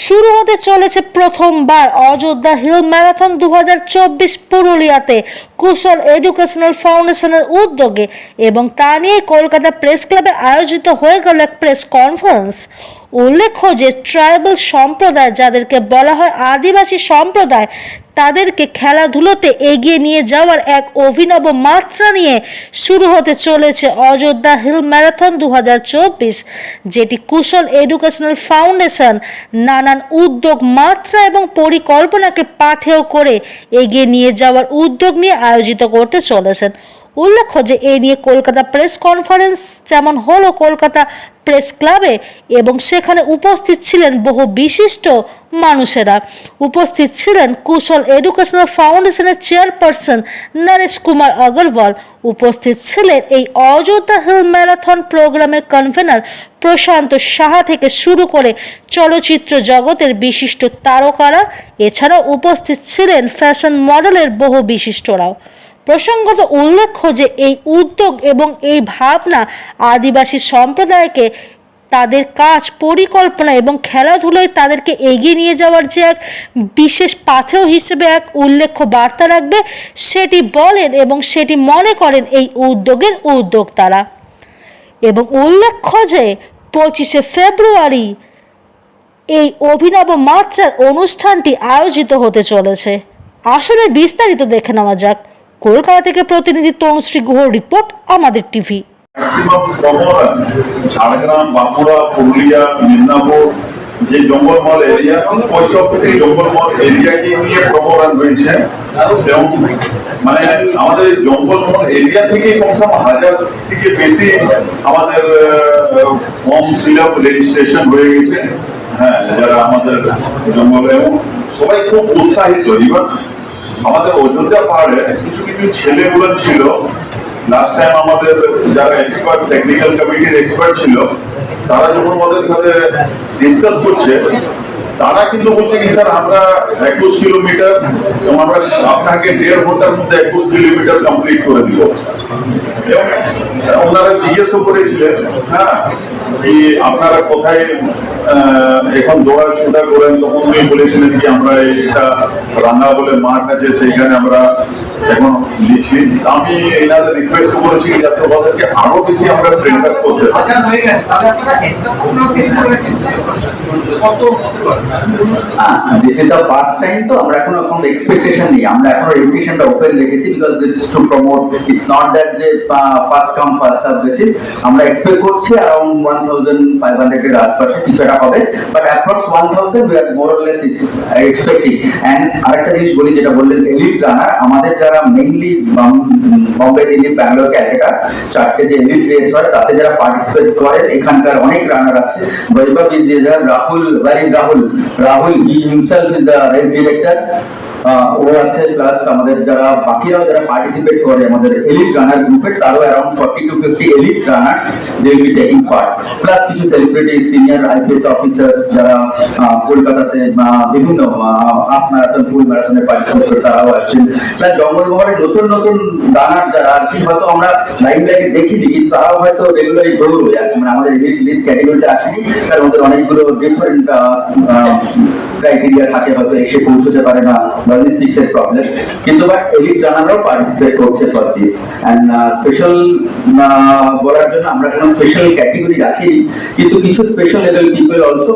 শুরু হতে চলেছে প্রথমবার অযোধ্যা হিল ম্যারাথন দু হাজার চব্বিশ পুরুলিয়াতে কুশল এডুকেশনাল ফাউন্ডেশনের উদ্যোগে এবং তা নিয়ে কলকাতা প্রেস ক্লাবে আয়োজিত হয়ে গেল এক প্রেস কনফারেন্স। উল্লেখ্য যে ট্রাইবাল সম্প্রদায় যাদেরকে বলা হয় আদিবাসী সম্প্রদায়, তাদেরকে খেলাধুলোতে এগিয়ে নিয়ে যাওয়ার এক অভিনব মাত্রা নিয়ে শুরু হতে চলেছে অযোধ্যা হিল ম্যারাথন দু হাজার চব্বিশ, যেটি কুশল এডুকেশনাল ফাউন্ডেশন নানান উদ্যোগ, মাত্রা এবং পরিকল্পনাকে পাথেয় করে এগিয়ে নিয়ে যাওয়ার উদ্যোগ নিয়ে আয়োজিত করতে চলেছেন। উল্লেখ্য যে এ নিয়ে কলকাতা প্রেস কনফারেন্স, যেমন হলো কলকাতা প্রেস ক্লাবে, এবং সেখানে উপস্থিত ছিলেন বহু বিশিষ্ট মানুষেরা। উপস্থিত ছিলেন কুশল এডুকেশনাল ফাউন্ডেশনের চেয়ারপারসন নরেশ কুমার আগরওয়াল। উপস্থিত ছিলেন এই অযোধ্যা হিল ম্যারাথন প্রোগ্রামের কনভেনার প্রশান্ত সাহা থেকে শুরু করে চলচ্চিত্র জগতের বিশিষ্ট তারকারা। এছাড়াও উপস্থিত ছিলেন ফ্যাশন মডেলের বহু বিশিষ্টরাও। প্রসঙ্গত উল্লেখ্য যে এই উদ্যোগ এবং এই ভাবনা আদিবাসী সম্প্রদায়কে তাদের কাজ, পরিকল্পনা এবং খেলাধুলোয় তাদেরকে এগিয়ে নিয়ে যাওয়ার যে এক বিশেষ পাথেয় হিসেবে এক উল্লেখ্য বার্তা রাখবে, সেটি বলেন এবং সেটি মনে করেন এই উদ্যোগের উদ্যোক্তারা। এবং উল্লেখ্য যে পঁচিশে ফেব্রুয়ারি এই অভিনব মাত্রার অনুষ্ঠানটি আয়োজিত হতে চলেছে। আসলে বিস্তারিত দেখে নেওয়া যাক। কলকাতা থেকে প্রতিনিধি তনুশ্রী গুহ রিপোর্ট আমাদের টিভি ঝাড়গ্রাম, বাঁকুড়া, পুরুলিয়া, মিদনাপুর, যে জঙ্গলমহল এরিয়া ওইসব থেকে জঙ্গলমহল এরিয়াকে নিয়ে প্রমোরান হয়েছে মানে আমাদের জঙ্গলমহল এরিয়া থেকে কমসে কম হাজার থেকে বেশি আমাদের ফর্ম ফিল আপ রেজিস্ট্রেশন হয়ে গেছে। হ্যাঁ যারা আমাদের জঙ্গলে এবং সবাই খুব উৎসাহিত। এবার আমাদের অযোধ্যা পাহাড়ে কিছু কিছু ছেলেগুলো ছিল। লাস্ট টাইম আমাদের যারা এক্সপার্ট টেকনিক্যাল কমিটির এক্সপার্ট ছিল, তারা যখন আমাদের সাথে ডিসকাস করছে তারা কিন্তু বলছে কি, স্যার, আমরা একুশ কিলোমিটার এবং আমরা আপনাকে দেড় ঘণ্টার মধ্যে একুশ কিলোমিটার কমপ্লিট করে দিব। ওনারা জিজ্ঞেসও করেছিলেন হ্যাঁ কি আপনারা কোথায় এখন দৌড়া ছোটা করেন? তখন উনি বলেছিলেন কি, আমরা এটা রান্না বলে মাঠ আছে, সেইখানে আমরা এখন আমি এনাদের রিকোয়েস্ট করেছি যাতে ওদেরকে আরও বেশি আমরা করতে this is the first time তো আমরা এখন এক্সপেকটেশন নেই। আমরা এখন রেজিস্ট্রেশনটা ওপেন রেখেছি because it's to promote it's not that যে first come first serve basis আমরা এক্সপেক্ট করছি এর আশপাশে কিছু একটা হবে। But approx one thousand we are more less it's expecting আরেকটা জিনিস বলি যেটা বললেন এলিট রানার আমাদের যারা মেইনলি বম্বে দিল্লি ব্যাঙ্গালোর ক্যালকাটা চারটে যে এলিট রেস হয় তাতে যারা পার্টিসিপেট করে এখানকার অনেক রানার আছে। Vaibhav is Rahul where is Rahul? Rahul he himself is the race director ও আছে প্লাস আমাদের যারা বাকিরাও যারা পার্টিসিপেট করে আমাদের এলিট রানার গ্রুপের তারও around forty to fifty elite runners they will be taking part plus কিছু সেলিব্রিটি সিনিয়র আইপিএস অফিসার্স যারা আহ, কলকাতাতে আহ, বিভিন্ন হাফ ম্যারাথন ফুল ম্যারাথনে পার্টিসিপেট করে তারাও আসছেন। প্লাস জঙ্গলমহলের নতুন নতুন রানার যারা আর কি, হয়তো আমরা লাইভ লাইভ দেখিনি কিন্তু তারাও হয়তো রেগুলারই দৌড়বে আর। মানে আমাদের লিস্ট ক্যাটাগরিতে আসেনি, তার মধ্যে অনেকগুলো ডিফারেন্ট ক্রাইটেরিয়া থাকে, হয়তো এসে পৌঁছতে পারে না লজিস্টিক্স এর প্রবলেম কিন্তু বাট এলিট রানারও পার্টিসিপেট করছে ফর দিস এন্ড স্পেশাল বলার জন্য আমরা কোনো স্পেশাল ক্যাটেগরি রাখিনি, কিন্তু কিছু স্পেশাল লেভেল পিপল অলসো